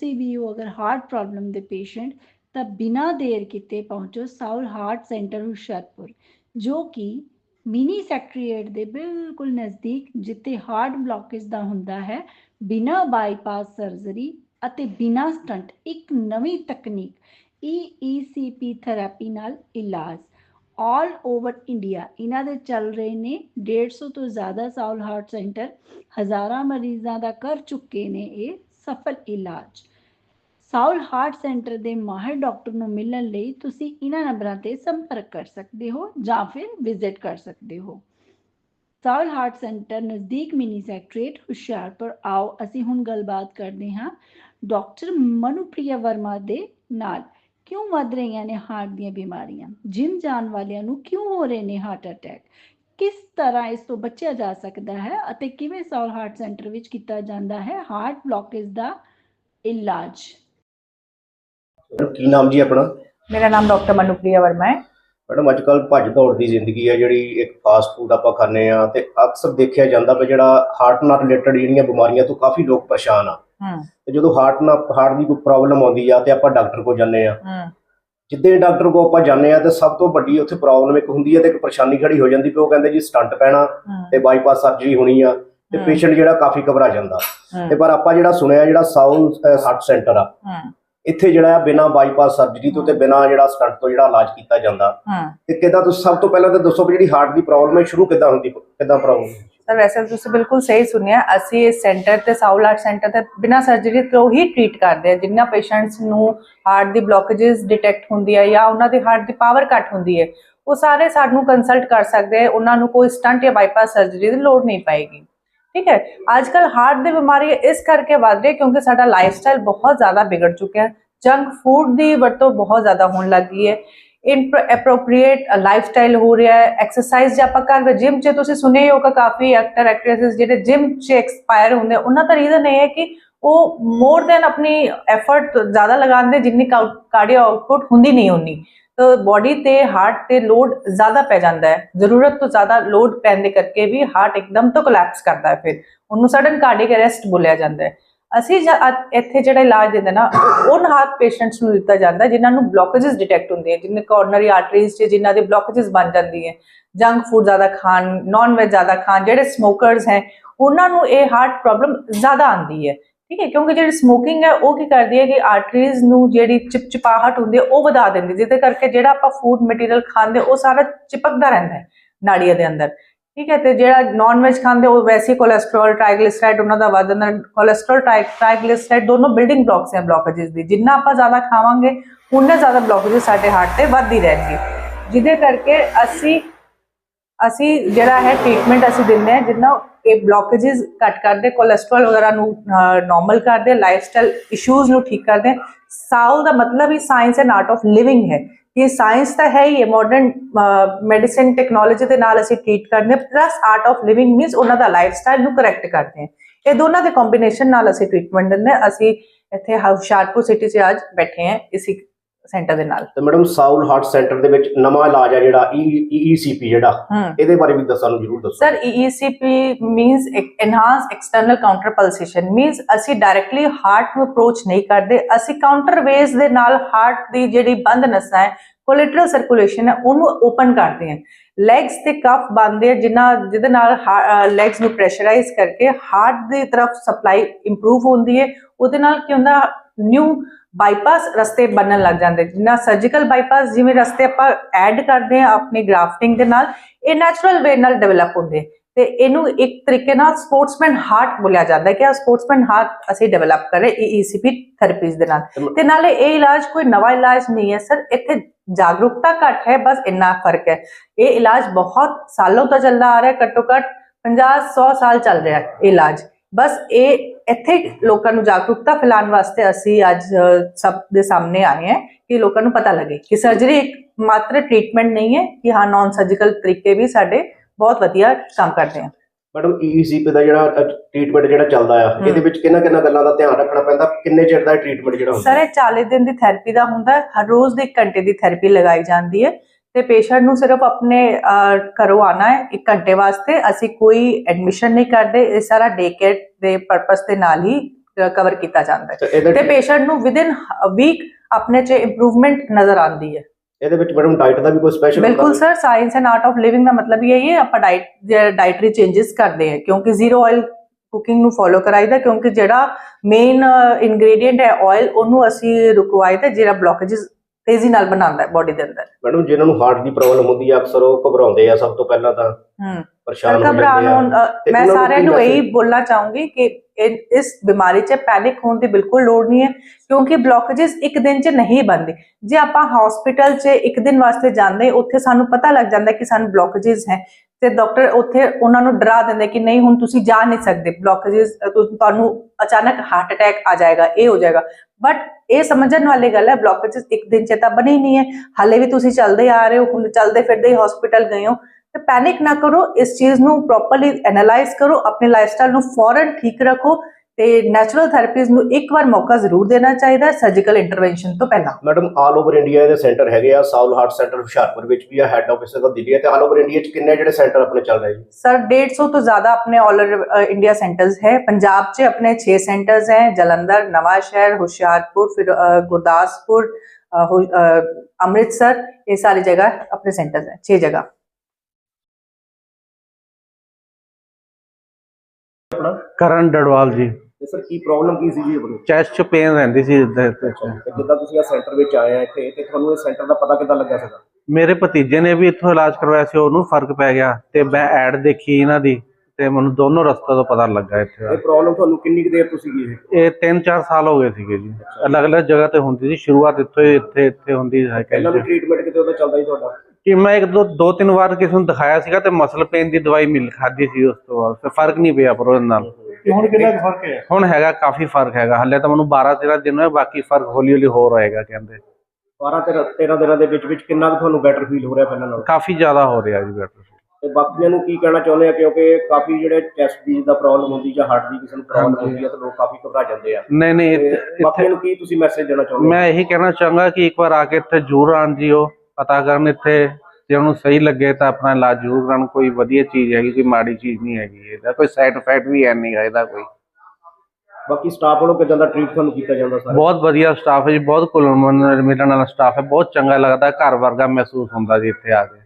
ਤੁਸੀਂ ਵੀ ਹੋ ਅਗਰ ਹਾਰਟ ਪ੍ਰੋਬਲਮ ਦੇ ਪੇਸ਼ੈਂਟ ਤਾਂ ਬਿਨਾਂ ਦੇਰ ਕਿਤੇ ਪਹੁੰਚੋ ਸਾਊਲ ਹਾਰਟ ਸੈਂਟਰ ਹੁਸ਼ਿਆਰਪੁਰ, ਜੋ ਕਿ ਮਿਨੀ ਸੈਕਟਰੀਏਟ ਦੇ ਬਿਲਕੁਲ ਨਜ਼ਦੀਕ ਜਿੱਥੇ ਹਾਰਟ ਬਲੌਕੇਜ ਦਾ ਹੁੰਦਾ ਹੈ, ਬਿਨਾਂ ਬਾਈਪਾਸ ਸਰਜਰੀ ਅਤੇ ਬਿਨਾਂ ਸਟੰਟ ਇੱਕ ਨਵੀਂ ਤਕਨੀਕ ਈਈਸੀਪੀ ਥੈਰੇਪੀ ਨਾਲ ਇਲਾਜ ਆਲ ਓਵਰ ਇੰਡੀਆ ਇਹਨਾਂ ਦੇ ਚੱਲ ਰਹੇ ਨੇ 150 ਤੋਂ ਜ਼ਿਆਦਾ ਸਾਊਲ ਹਾਰਟ ਸੈਂਟਰ ਹਜ਼ਾਰਾਂ ਮਰੀਜ਼ਾਂ ਦਾ ਕਰ ਚੁੱਕੇ ਨੇ ਇਹ ਸਫਲ ਇਲਾਜ। ਸਾਊਲ ਹਾਰਟ ਸੈਂਟਰ ਦੇ ਮਾਹਿਰ ਡਾਕਟਰ ਨੂੰ ਮਿਲਣ ਲਈ ਤੁਸੀਂ ਇਹਨਾਂ ਨੰਬਰਾਂ ਤੇ ਸੰਪਰਕ ਕਰ ਸਕਦੇ ਹੋ ਜਾਂ ਫਿਰ ਵਿਜ਼ਿਟ ਕਰ ਸਕਦੇ ਹੋ। ਸਾਊਲ ਹਾਰਟ ਸੈਂਟਰ ਨਜ਼ਦੀਕ ਮਿਨੀ ਸੈਕਟਰੀਏਟ ਹੁਸ਼ਿਆਰਪੁਰ। ਆਓ, ਅਸੀਂ ਹੁਣ ਗੱਲਬਾਤ ਕਰਦੇ ਹਾਂ ਡਾਕਟਰ ਮਨੁਪ੍ਰਿਆ ਵਰਮਾ ਦੇ ਨਾਲ। ਕਿਉਂ ਵੱਧ ਰਹੀਆਂ ਨੇ ਹਾਰਟ ਦੀਆਂ ਬਿਮਾਰੀਆਂ? ਜਿਮ ਜਾਣ ਵਾਲਿਆਂ ਨੂੰ ਕਿਉਂ ਹੋ ਰਹੇ ਨੇ ਹਾਰਟ ਅਟੈਕ? ਕਿਸ ਤਰ੍ਹਾਂ ਇਸ ਤੋਂ ਬਚਿਆ ਜਾ ਸਕਦਾ ਹੈ ਅਤੇ ਕਿਵੇਂ ਸਾਊਲ ਹਾਰਟ ਸੈਂਟਰ ਵਿੱਚ ਕੀਤਾ ਜਾਂਦਾ ਹੈ ਹਾਰਟ ਬਲੌਕੇਜ ਦਾ ਇਲਾਜ? ਕੀ ਨਾਮ ਜੀ ਆਪਣਾ? ਮੇਰਾ ਨਾਮ ਡਾਕਟਰ ਮਨੁਪ੍ਰਿਆ ਵਰਮਾ ਹੈ। ਮੈਡਮ ਅੱਜ ਕੱਲ ਭੱਜ ਦੌੜ ਦੀ ਜ਼ਿੰਦਗੀ ਹੈ ਜਿਹੜੀ ਇੱਕ ਫਾਸਟ ਫੂਡ ਆਪਾਂ ਖਾਂਦੇ ਆ ਤੇ ਅਕਸਰ ਦੇਖਿਆ ਜਾਂਦਾ ਵੀ ਜਿਹੜਾ ਹਾਰਟ ਨਾਲ ਰਿਲੇਟਡ ਜਿਹੜੀਆਂ ਬਿਮਾਰੀਆਂ ਤੋਂ ਕਾਫੀ ਲੋਕ ਪਰੇਸ਼ਾਨ ਆ। ਤੇ ਜਦੋਂ ਹਾਰਟ ਨਾਲ ਹਾਰਟ ਦੀ ਕੋਈ ਪ੍ਰੋਬਲਮ ਆਉਂਦੀ ਆ ਤੇ ਆਪਾਂ ਡਾਕਟਰ ਕੋਲ ਜਾਂਦੇ ਆ ਜਿੱਦੇ ਡਾਕਟਰ ਕੋਲ ਆਪਾਂ ਜਾਂਦੇ ਆ ਤੇ ਸਭ ਤੋਂ ਵੱਡੀ ਉੱਥੇ ਪ੍ਰੋਬਲਮ ਇੱਕ ਹੁੰਦੀ ਹੈ ਤੇ ਇੱਕ ਪਰੇਸ਼ਾਨੀ ਖੜੀ ਹੋ ਜਾਂਦੀ ਵੀ ਉਹ ਕਹਿੰਦੇ ਜੀ ਸਟੰਟ ਪੈਣਾ ਤੇ ਬਾਈਪਾਸ ਸਰਜਰੀ ਹੋਣੀ ਆ ਤੇ। ਪੇਸ਼ੈਂਟ ਜਿਹੜਾ ਕਾਫੀ ਘਬਰਾ ਜਾਂਦਾ। ਤੇ ਪਰ ਆਪਾਂ ਜਿਹੜਾ ਸੁਣਿਆ ਜਿਹੜਾ ਸਾਊਲ ਹਾਰਟ ਸੈਂਟਰ ਆ। ਇੱਥੇ ਜਿਹੜਾ ਆ ਬਿਨਾ ਬਾਈਪਾਸ ਸਰਜਰੀ ਤੋਂ ਤੇ ਬਿਨਾ ਜਿਹੜਾ ਸਟੰਟ ਤੋਂ ਜਿਹੜਾ ਇਲਾਜ ਕੀਤਾ ਜਾਂਦਾ। ਹੂੰ। ਤੇ ਕਿੱਦਾਂ ਤੁਸੀਂ ਸਭ ਤੋਂ ਪਹਿਲਾਂ ਤਾਂ ਦੱਸੋ ਵੀ ਜਿਹੜੀ ਹਾਰਟ ਦੀ ਪ੍ਰੋਬਲਮ ਹੈ ਸ਼ੁਰੂ ਕਿੱਦਾਂ ਹੁੰਦੀ ਕਿੱਦਾਂ ਪ੍ਰੋਬਲਮ ਸਰ ਵੈਸੇ ਤੁਸੀਂ ਬਿਲਕੁਲ ਸਹੀ ਸੁਣਿਆ ਅਸੀਂ ਇਸ ਸੈਂਟਰ ਤੇ ਸਾਊਲ ਹਾਰਟ ਸੈਂਟਰ ਤੇ ਬਿਨਾਂ ਸਰਜਰੀ ਤੋਂ ਹੀ ਟ੍ਰੀਟ ਕਰਦੇ ਹਾਂ। ਜਿੰਨਾ ਪੇਸ਼ੈਂਟਸ ਨੂੰ ਹਾਰਟ ਦੀ ਬਲੌਕੇजेस ਡਿਟੈਕਟ ਹੁੰਦੀ ਹੈ ਜਾਂ ਉਹਨਾਂ ਦੀ ਹਾਰਟ ਦੀ ਪਾਵਰ ਘੱਟ ਹੁੰਦੀ ਹੈ ਉਹ ਸਾਰੇ ਸਾਨੂੰ ਕੰਸਲਟ ਕਰ ਸਕਦੇ ਹੈ। ਉਹਨਾਂ ਨੂੰ ਕੋਈ ਸਟੰਟ ਜਾਂ ਬਾਈਪਾਸ ਸਰਜਰੀ ਦੀ ਲੋੜ ਨਹੀਂ ਪਏਗੀ। ਠੀਕ ਹੈ ਅੱਜ ਕੱਲ ਹਾਰਟ ਦੀ ਬਿਮਾਰੀ ਇਸ ਕਰਕੇ ਵੱਧ ਰਹੀ ਕਿਉਂਕਿ ਸਾਡਾ ਲਾਈਫ ਸਟਾਈਲ ਬਹੁਤ ਜ਼ਿਆਦਾ ਵਿਗੜ ਚੁੱਕਿਆ ਹੈ ਜੰਕ ਫੂਡ ਦੀ ਵਰਤੋਂ ਬਹੁਤ ਜ਼ਿਆਦਾ ਹੋਣ ਲੱਗੀ ਹੈ ਲਾਈਫ ਸਟਾਈਲ ਹੋ ਰਿਹਾ ਹੈ ਐਕਸਰਸਾਈਜ਼ ਜੇ ਆਪਾਂ ਕਰਦੇ ਜਿਮ 'ਚ ਤੁਸੀਂ ਸੁਣੇ ਹੋ ਕਿ ਕਾਫੀ ਐਕਟਰ ਐਕਟ੍ਰੈਸਸ ਜਿਹੜੇ ਜਿਮ 'ਚ ਐਕਸਪਾਇਰ ਹੁੰਦੇ ਉਹਨਾਂ ਦਾ ਰੀਜ਼ਨ ਇਹ ਹੈ ਕਿ ਉਹ ਮੋਰ ਦੈਨ ਆਪਣੀ ਐਫਰਟ ਜ਼ਿਆਦਾ ਲਗਾਉਂਦੇ ਜਿੰਨੀ ਕਾਰਡੀਓ ਆਊਟਪੁੱਟ ਹੁੰਦੀ ਨਹੀਂ ਉਨੀ ਬੋਡੀ ਤੇ ਹਾਰਟ ਤੇ ਲੋਡ ਜ਼ਿਆਦਾ ਪੈ ਜਾਂਦਾ ਹੈ। ਜ਼ਰੂਰਤ ਤੋਂ ਜ਼ਿਆਦਾ ਲੋਡ ਪੈਣ ਦੇ ਕਰਕੇ ਵੀ ਹਾਰਟ ਇੱਕਦਮ ਤੋਂ ਕੋਲੈਪਸ ਕਰਦਾ ਹੈ ਫਿਰ। ਉਹਨੂੰ ਸਡਨ ਕਾਰਡੀਅਕ ਅਰੈਸਟ ਬੋਲਿਆ ਜਾਂਦਾ ਹੈ। ਅਸੀਂ ਇੱਥੇ ਜਿਹੜਾ ਇਲਾਜ ਦਿੰਦੇ ਨਾ, ਉਹ ਹਾਰਟ ਪੇਸ਼ੈਂਟਸ ਨੂੰ ਦਿੱਤਾ ਜਾਂਦਾ ਜਿਨ੍ਹਾਂ ਨੂੰ ਬਲੌਕੇजेस ਡਿਟੈਕਟ ਹੁੰਦੇ ਆ ਜਿਨ੍ਹਾਂ ਕੋਰਨਰੀ ਆਰਟਰੀਜ਼ 'ਚ ਜਿਨ੍ਹਾਂ ਦੇ ਬਲੌਕੇजेस ਬਣ ਜਾਂਦੀ ਹੈ। ਜੰਕ ਫੂਡ ਜ਼ਿਆਦਾ ਖਾਣ ਨਾਨ ਵੈਜ ਜ਼ਿਆਦਾ ਖਾਣ, ਜਿਹੜੇ ਸਮੋਕਰਸ ਹੈ, ਉਹਨਾਂ ਨੂੰ ਇਹ ਹਾਰਟ ਪ੍ਰੋਬਲਮ ਜ਼ਿਆਦਾ ਆਂਦੀ ਹੈ। ਠੀਕ ਹੈ, ਕਿਉਂਕਿ ਜਿਹੜੀ ਸਮੋਕਿੰਗ ਹੈ, ਉਹ ਕੀ ਕਰਦੀ ਹੈ ਕਿ ਆਰਟਰੀਜ਼ ਨੂੰ ਜਿਹੜੀ ਚਿਪਚਿਪਾਹਟ ਹੁੰਦੀ ਹੈ, ਉਹ ਵਧਾ ਦਿੰਦੀ ਜਿਹਦੇ ਕਰਕੇ ਜਿਹੜਾ ਆਪਾਂ ਫੂਡ ਮਟੀਰੀਅਲ ਖਾਂਦੇ, ਉਹ ਸਾਰਾ ਚਿਪਕਦਾ ਰਹਿੰਦਾ ਹੈ ਨਾੜੀਆਂ ਦੇ ਅੰਦਰ। ਠੀਕ ਹੈ, ਤੇ ਜਿਹੜਾ ਨਾਨ ਵੈਜ ਖਾਂਦੇ, ਉਹ ਵੈਸੇ ਕੋਲੇਸਟ੍ਰੋਲ ਟ੍ਰਾਈਗਲਿਸਰਾਈਡ ਉਹਨਾਂ ਦਾ ਵੱਧ ਜਾਂਦਾ। ਕੋਲੇਸਟ੍ਰੋਲ ਟ੍ਰਾਈਗਲਿਸਰਾਈਡ ਦੋਨੋਂ ਬਿਲਡਿੰਗ ਬਲੌਕਸ ਹੈ ਬਲੌਕੇजेस ਦੀ। ਜਿੰਨਾ ਆਪਾਂ ਜ਼ਿਆਦਾ ਖਾਵਾਂਗੇ, ਉਨਾ ਜ਼ਿਆਦਾ ਬਲੌਕੇजेस ਸਾਡੇ ਹਾਰਟ ਤੇ ਵੱਧਦੀ ਰਹਿਣਗੇ। ਜਿਹਦੇ ਕਰਕੇ ਅਸੀਂ ਅਸੀਂ ਜਿਹੜਾ ਹੈ ਟ੍ਰੀਟਮੈਂਟ ਅਸੀਂ ਦਿੰਦੇ ਹਾਂ ਜਿੰਨਾ ਇਹ ਬਲੌਕੇजेस ਘੱਟ ਕਰਦੇ ਕੋਲੇਸਟ੍ਰੋਲ ਵਗੈਰਾ ਨੂੰ ਨਾਰਮਲ ਕਰਦੇ ਲਾਈਫ ਸਟਾਈਲ ਇਸ਼ੂਜ਼ ਨੂੰ ਠੀਕ ਕਰਦੇ ਸਾਲ ਦਾ ਮਤਲਬ ਹੀ science and art of living ਹੈ। ਇਹ ਸਾਇੰਸ ਤਾਂ ਹੈ ਹੀ ਮਾਡਰਨ ਮੈਡੀਸਿਨ ਟੈਕਨੋਲੋਜੀ ਦੇ ਨਾਲ ਅਸੀਂ ਟ੍ਰੀਟ ਕਰਦੇ plus art of living means ਉਹਨਾਂ ਦਾ ਲਾਈਫ ਸਟਾਈਲ ਨੂੰ ਕਰੈਕਟ ਕਰਦੇ ਹਾਂ। ਇਹ ਦੋਨਾਂ ਦੇ ਕੰਬੀਨੇਸ਼ਨ ਨਾਲ ਅਸੀਂ ਟ੍ਰੀਟਮੈਂਟ ਦਿੰਦੇ ਹਾਂ। ਅਸੀਂ ਇੱਥੇ ਹੁਸ਼ਿਆਰਪੁਰ ਸਿਟੀ 'ਚ ਅੱਜ ਬੈਠੇ ਹਾਂ। ਇਸੇ ਸੈਂਟਰ ਦੇ ਨਾਲ। ਤੇ ਮੈਡਮ ਸਾਊਲ ਹਾਰਟ ਸੈਂਟਰ ਦੇ ਵਿੱਚ ਨਵਾਂ ਇਲਾਜ ਹੈ ਜਿਹੜਾ ਈਈਸੀਪੀ ਜਿਹੜਾ ਹੂੰ। ਇਹਦੇ ਬਾਰੇ ਵੀ ਦੱਸਾਂ ਨੂੰ ਜ਼ਰੂਰ ਦੱਸੋ। Sir EECP means enhanced external counter pulsation means ਅਸੀਂ ਡਾਇਰੈਕਟਲੀ ਹਾਰਟ ਨੂੰ ਅਪਰੋਚ ਨਹੀਂ ਕਰਦੇ ਅਸੀਂ ਕਾਊਂਟਰ ਵੇਜ਼ ਦੇ ਨਾਲ ਹਾਰਟ ਦੀ ਜਿਹੜੀ ਬੰਦ ਨਸਾਂ ਹੈ ਕੋਲੇਟਰਲ ਸਰਕੂਲੇਸ਼ਨ ਹੈ ਉਹਨੂੰ ਓਪਨ ਕਰਦੇ ਹਾਂ। ਲੈਗਸ ਤੇ ਕਫ ਬੰਨਦੇ ਆ ਜਿਨ੍ਹਾਂ ਜਿਹਦੇ ਨਾਲ ਲੈਗਸ ਨੂੰ ਪ੍ਰੈਸ਼ਰਾਈਜ਼ ਕਰਕੇ ਹਾਰਟ ਦੀ ਤਰਫ ਸਪਲਾਈ ਇੰਪਰੂਵ ਹੁੰਦੀ ਹੈ ਉਹਦੇ ਨਾਲ ਕੀ ਹੁੰਦਾ ਨਿਊ ਬਾਈਪਾਸ ਰਸਤੇ ਬਣਨ ਲੱਗ ਜਾਂਦੇ। ਜਿੰਨਾ ਸਰਜੀਕਲ ਬਾਈਪਾਸ ਜਿਵੇਂ ਰਸਤੇ ਆਪਾਂ ਐਡ ਕਰਦੇ ਆ ਆਪਣੀ ਗ੍ਰਾਫਟਿੰਗ ਦੇ ਨਾਲ ਇਹ ਨੈਚੁਰਲ ਵੇ ਨਾਲ ਡਿਵੈਲਪ ਹੁੰਦੇ ਤੇ ਇਹਨੂੰ ਇੱਕ ਤਰੀਕੇ ਨਾਲ ਸਪੋਰਟਸਮੈਨ ਹਾਰਟ ਬੋਲਿਆ ਜਾਂਦਾ ਕਿ ਆ ਸਪੋਰਟਸਮੈਨ ਹਾਰਟ ਅਸੀਂ ਡਿਵੈਲਪ ਕਰੇ ਈਸੀਪੀ ਥੈਰੇਪੀਜ਼ ਦੇ ਨਾਲ। ਤੇ ਨਾਲੇ ਇਹ ਇਲਾਜ ਕੋਈ ਨਵਾਂ ਇਲਾਜ ਨਹੀਂ ਹੈ ਸਰ ਇੱਥੇ ਜਾਗਰੂਕਤਾ ਘੱਟ ਹੈ ਬਸ ਇੰਨਾ ਫ਼ਰਕ ਹੈ। ਇਹ ਇਲਾਜ ਬਹੁਤ ਸਾਲੋਂ ਤੋਂ ਚੱਲਦਾ ਆ ਰਿਹਾ ਘੱਟੋ ਘੱਟ 50 100 ਸਾਲ ਚੱਲ ਰਿਹਾ ਹੈ ਇਲਾਜ। ਬਸ ਇਹ ਇੱਥੇ ਲੋਕਾਂ ਨੂੰ ਜਾਗਰੂਕਤਾ ਫੈਲਾਉਣ ਵਾਸਤੇ ਅਸੀਂ ਅੱਜ ਸਭ ਦੇ ਸਾਹਮਣੇ ਆਏ ਹਾਂ ਕਿ ਲੋਕਾਂ ਨੂੰ ਪਤਾ ਲੱਗੇ ਕਿ ਸਰਜਰੀ ਇੱਕ ਮਾਤਰ ਟ੍ਰੀਟਮੈਂਟ ਨਹੀਂ ਹੈ ਕਿ ਹਾਂ ਨਾਨ ਸਰਜੀਕਲ ਤਰੀਕੇ ਵੀ ਸਾਡੇ ਬਹੁਤ ਵਧੀਆ ਕੰਮ ਕਰਦੇ ਹਨ ਮੈਡਮ ਈਈਸੀਪੀ ਦਾ ਜਿਹੜਾ ਟ੍ਰੀਟਮੈਂਟ ਜਿਹੜਾ ਚੱਲਦਾ ਆ। ਇਹਦੇ ਵਿੱਚ ਕਿੰਨਾ ਕਿੰਨਾ ਗੱਲਾਂ ਦਾ ਧਿਆਨ ਰੱਖਣਾ ਪੈਂਦਾ? ਕਿੰਨੇ ਚਿਰ ਦਾ ਟ੍ਰੀਟਮੈਂਟ ਜਿਹੜਾ ਹੁੰਦਾ? ਸਰ ਇਹ 40 ਦਿਨ ਦੀ ਥੈਰੇਪੀ ਦਾ ਹੁੰਦਾ ਹਰ ਰੋਜ਼ ਦੇ 1 ਘੰਟੇ ਦੀ ਥੈਰੇਪੀ ਲਗਾਈ ਜਾਂਦੀ ਹੈ। ਤੇ ਪੇਸ਼ੈਂਟ ਨੂੰ ਸਿਰਫ ਆਪਣੇ ਘਰੋਂ ਆਣਾ ਹੈ 1 ਘੰਟੇ ਵਾਸਤੇ। ਅਸੀਂ ਕੋਈ ਐਡਮਿਸ਼ਨ ਨਹੀਂ ਕਰਦੇ ਇਹ ਸਾਰਾ ਡੇ ਕੇਅਰ ਦੇ ਪਰਪਸ ਦੇ ਨਾਲ ਹੀ ਕਵਰ ਕੀਤਾ ਜਾਂਦਾ ਹੈ। ਤੇ ਪੇਸ਼ੈਂਟ ਨੂੰ ਵਿਦਿਨ ਵੀਕ ਆਪਣੇ 'ਚ ਇੰਪਰੂਵਮੈਂਟ ਨਜ਼ਰ ਆਉਂਦੀ ਹੈ। ਇਹਦੇ ਵਿੱਚ ਮੈਡਮ ਡਾਈਟ ਦਾ ਵੀ ਕੋਈ ਸਪੈਸ਼ਲ ਬਿਲਕੁਲ sir science and art of living ਦਾ ਮਤਲਬ ਇਹ ਹੈ ਆਪਾਂ ਡਾਈਟ ਡਾਈਟਰੀ ਚੇਂजेस ਕਰਦੇ ਹਾਂ ਕਿਉਂਕਿ ਜ਼ੀਰੋ ਆਇਲ ਕੁਕਿੰਗ ਨੂੰ ਫੋਲੋ ਕਰਾਈਦਾ ਕਿਉਂਕਿ ਜਿਹੜਾ ਮੇਨ ਇਨਗਰੀਡੀਐਂਟ ਹੈ ਆਇਲ ਉਹਨੂੰ ਅਸੀਂ ਰੁਕਵਾਈਦਾ ਜਿਹੜਾ ਬਲੌਕੇजेस ਤੇਜ਼ੀ ਨਾਲ ਬਣਾਉਂਦਾ ਹੈ ਬੋਡੀ ਦੇ ਅੰਦਰ। ਮੈਡਮ ਜਿਨ੍ਹਾਂ ਨੂੰ ਹਾਰਟ ਦੀ ਪ੍ਰੋਬਲਮ ਹੁੰਦੀ ਹੈ ਅਕਸਰ ਉਹ ਘਬਰਾਉਂਦੇ ਆ ਸਭ ਤੋਂ ਪਹਿਲਾਂ ਤਾਂ। ਹੂੰ। ਪਰੇਸ਼ਾਨ ਹੋ ਘਬਰਾਉਣ ਹੋਣ, ਮੈਂ ਸਾਰਿਆਂ ਨੂੰ ਇਹੀ ਬੋਲਣਾ ਚਾਹੂੰਗੀ ਕਿ ਇਸ ਬਿਮਾਰੀ 'ਚ ਪੈਨਿਕ ਹੋਣ ਦੀ ਬਿਲਕੁਲ ਲੋੜ ਨਹੀਂ ਹੈ ਕਿਉਂਕਿ ਬਲੌਕੇजेस ਇੱਕ ਦਿਨ 'ਚ ਨਹੀਂ ਬਣਦੇ। ਜੇ ਆਪਾਂ ਹਸਪੀਟਲ 'ਚ ਇੱਕ ਦਿਨ ਵਾਸਤੇ ਜਾਂਦੇ ਉੱਥੇ ਸਾਨੂੰ ਪਤਾ ਲੱਗ ਜਾਂਦਾ ਕਿ ਸਾਨੂੰ ਬਲੌਕੇजेस ਹੈ। ਤੇ ਡਾਕਟਰ ਉੱਥੇ ਉਹਨਾਂ ਨੂੰ ਡਰਾ ਦਿੰਦੇ ਕਿ ਨਹੀਂ ਹੁਣ ਤੁਸੀਂ ਜਾ ਨਹੀਂ ਸਕਦੇ। ਬਲੌਕੇजेस ਤੁਹਾਨੂੰ ਅਚਾਨਕ ਹਾਰਟ ਅਟੈਕ ਆ ਜਾਏਗਾ ਇਹ ਹੋ ਜਾਏਗਾ। ਬਟ ਇਹ ਸਮਝਣ ਵਾਲੀ ਗੱਲ ਹੈ ਬਲੌਕੇजेस ਇੱਕ ਦਿਨ 'ਚ ਤਾਂ ਬਣੀ ਨਹੀਂ ਹੈ। ਹਾਲੇ ਵੀ ਤੁਸੀਂ ਚੱਲਦੇ ਆ ਰਹੇ ਹੋ ਹੁਣ ਚੱਲਦੇ ਫਿਰਦੇ ਹੀ ਹਸਪੀਟਲ ਗਏ ਹੋ। ਤੇ ਪੈਨਿਕ ਨਾ ਕਰੋ ਇਸ ਚੀਜ਼ ਨੂੰ ਪ੍ਰੋਪਰਲੀ ਐਨਾਲਾਈਜ਼ ਕਰੋ ਆਪਣੇ ਲਾਈਫਸਟਾਈਲ ਨੂੰ ਫੌਰਨ ਠੀਕ ਰੱਖੋ ਤੇ ਨੈਚੁਰਲ ਥੈਰੇਪੀਜ਼ ਨੂੰ ਇੱਕ ਵਾਰ ਮੌਕਾ ਜ਼ਰੂਰ ਦੇਣਾ ਚਾਹੀਦਾ ਹੈ ਸਰਜੀਕਲ ਇੰਟਰਵੈਂਸ਼ਨ ਤੋਂ ਪਹਿਲਾਂ। ਮੈਡਮ ਆਲ ਓਵਰ ਇੰਡੀਆ ਇਹਦੇ ਸੈਂਟਰ ਹੈਗੇ ਆ ਸਾਊਲ ਹਾਰਟ ਸੈਂਟਰ ਹੁਸ਼ਿਆਰਪੁਰ ਵਿੱਚ ਵੀ ਆ ਹੈੱਡ ਆਫਿਸ ਦਾ ਦਿੱਲੀ ਹੈ ਤੇ ਆਲ ਓਵਰ ਇੰਡੀਆ 'ਚ ਕਿੰਨੇ ਜਿਹੜੇ ਸੈਂਟਰ ਆਪਣੇ ਚੱਲ ਰਹੇ ਜੀ ਸਰ 150 ਤੋਂ ਜ਼ਿਆਦਾ ਆਪਣੇ ਆਲ ਇੰਡੀਆ ਸੈਂਟਰਸ ਹੈ। ਪੰਜਾਬ 'ਚ ਆਪਣੇ 6 ਸੈਂਟਰਸ ਹੈ ਜਲੰਧਰ ਨਵਾਂ ਸ਼ਹਿਰ ਹੁਸ਼ਿਆਰਪੁਰ ਫਿਰ ਗੁਰਦਾਸਪੁਰ ਅੰਮ੍ਰਿਤਸਰ ਇਹ ਸਾਰੀ ਜਗ੍ਹਾ ਆਪਣੇ ਸੈਂਟਰਸ ਹੈ 6 ਜਗ੍ਹਾ। ਆਪਣਾ? ਕਰਨ ਡੜਵਾਲ ਜੀ। ਤੇ ਸਰ ਕੀ ਪ੍ਰੋਬਲਮ ਕੀ ਸੀ ਜੀ ਆਪਣੀ? ਚੈਸਟ 'ਚ ਪੇਨ ਰਹਿੰਦੀ ਸੀ ਇੱਥੇ। ਤੇ ਜਿੱਦਾਂ ਤੁਸੀਂ ਆ ਸੈਂਟਰ ਵਿੱਚ ਆਏ ਆ ਇੱਥੇ ਤੇ ਤੁਹਾਨੂੰ ਇਹ ਸੈਂਟਰ ਦਾ ਪਤਾ ਕਿੱਦਾਂ ਲੱਗਾ ਸੀਗਾ? ਮੇਰੇ ਭਤੀਜੇ ਨੇ ਵੀ ਇੱਥੋਂ ਇਲਾਜ ਕਰਵਾਇਆ ਸੀ ਉਹਨੂੰ ਫ਼ਰਕ ਪੈ ਗਿਆ ਤੇ ਮੈਂ ਐਡ ਦੇਖੀ ਇਹਨਾਂ ਦੀ ਤੇ ਮੈਨੂੰ ਦੋਨੋਂ ਰਸਤੇ ਤੋਂ ਪਤਾ ਲੱਗਾ ਇੱਥੇ ਇਹ ਪ੍ਰੋਬਲਮ ਤੁਹਾਨੂੰ ਕਿੰਨੀ ਕੁ ਦੇਰ ਤੋਂ ਸੀਗੀ ਇਹ? ਇਹ 3-4 ਸਾਲ ਹੋ ਗਏ ਸੀਗੇ ਜੀ। ਅਲੱਗ-ਅਲੱਗ ਜਗ੍ਹਾ ਤੇ ਹੁੰਦੀ ਸੀ ਸ਼ੁਰੂਆਤ ਇੱਥੋਂ ਹੀ ਇੱਥੇ ਇੱਥੇ ਹੁੰਦੀ ਹੈ ਪਹਿਲਾਂ ਵੀ ਟ੍ਰੀਟਮੈਂਟ ਕਿਤੇ ਉਹਦਾ ਚੱਲਦਾ ਜੀ ਤੁਹਾਡਾ? ਕਿ ਮੈਂ ਇੱਕ ਦੋ ਦੋ ਤਿੰਨ ਵਾਰ ਕਿਸੇ ਨੂੰ ਦਿਖਾਇਆ ਸੀਗਾ ਤੇ ਮਸਲ ਪੇਨ ਦੀ ਦਵਾਈ ਮਿਲ ਖਾਦੀ ਸੀ ਉਸ ਤੋਂ ਬਾਅਦ। ਤੇ ਫ਼ਰਕ ਨਹੀਂ ਪਿਆ ਪਰ ਉਹਦੇ ਨਾਲ। ਹੁਣ ਕਿੰਨਾ ਕੁ ਫ਼ਰਕ ਹੈ? ਹੁਣ ਹੈਗਾ ਕਾਫੀ ਫ਼ਰਕ ਹੈਗਾ। ਹਲੇ ਤਾਂ ਮੈਨੂੰ 12-13 ਦਿਨ ਹੋਏ ਬਾਕੀ ਫ਼ਰਕ ਹੌਲੀ-ਹੌਲੀ ਹੋ ਰਹੇਗਾ ਕਹਿੰਦੇ। 12 13 13 ਦਿਨਾਂ ਦੇ ਵਿੱਚ ਵਿੱਚ ਕਿੰਨਾ ਕੁ ਤੁਹਾਨੂੰ ਬੈਟਰ ਫੀਲ ਹੋ ਰਿਹਾ ਪਹਿਲਾਂ ਨਾਲੋਂ? ਕਾਫੀ ਜ਼ਿਆਦਾ ਹੋ ਰਿਹਾ ਜੀ ਬੈਟਰ ਤੇ ਬਾਕੀਆਂ ਨੂੰ ਕੀ ਕਹਿਣਾ ਚਾਹੁੰਦੇ ਆ? ਕਿਉਂਕਿ ਕਾਫੀ ਜਿਹੜੇ ਚੈਸਟ ਦੀ ਦਾ ਪ੍ਰੋਬਲਮ ਹੁੰਦੀ ਜਾਂ ਹਾਰਟ ਦੀ ਕਿਸੇ ਨੂੰ ਪ੍ਰੋਬਲਮ। ਹੁੰਦੀ ਹੈ ਤਾਂ ਲੋਕ ਕਾਫੀ ਘਬਰਾ ਜਾਂਦੇ ਆ। ਨਹੀਂ ਨਹੀਂ ਤੇ ਬਾਕੀਆਂ ਨੂੰ ਕੀ ਤੁਸੀਂ ਮੈਸੇਜ ਦੇਣਾ ਚਾਹੁੰਦੇ ਹੋ? ਮੈਂ ਇਹੀ ਕਹਿਣਾ ਚਾਹਾਂਗਾ ਕਿ ਇੱਕ ਵਾਰ ਆ ਕੇ ਇੱਥੇ ਜ਼ਰੂਰ ਆਣ ਜੀਓ ਪਤਾ ਕਰਨ ਇੱਥੇ ਜੇ ਉਹਨੂੰ ਸਹੀ ਲੱਗੇ ਤਾਂ ਆਪਣਾ ਇਲਾਜ ਜ਼ਰੂਰ ਕਰਨ ਕੋਈ ਵਧੀਆ ਚੀਜ਼ ਹੈਗੀ ਕੋਈ ਮਾੜੀ ਚੀਜ਼ ਨਹੀਂ ਹੈਗੀ। ਇਹਦਾ ਕੋਈ ਸਾਈਡ ਇਫੈਕਟ ਵੀ ਹੈ ਨਹੀਂ ਇਹਦਾ ਕੋਈ। ਬਾਕੀ ਸਟਾਫ ਵੱਲੋਂ ਕਿਦਾਂ ਦਾ ਟ੍ਰੀਟ ਤੁਹਾਨੂੰ ਕੀਤਾ ਜਾਂਦਾ ਸਾਰਾ? ਬਹੁਤ ਵਧੀਆ ਸਟਾਫ ਹੈ ਜੀ ਬਹੁਤ ਘੁਲਣ ਮਿਲਣ ਵਾਲਾ ਸਟਾਫ ਹੈ। ਬਹੁਤ ਚੰਗਾ ਲੱਗਦਾ ਘਰ ਵਰਗਾ ਮਹਿਸੂਸ ਹੁੰਦਾ ਜੀ ਇੱਥੇ ਆ ਕੇ।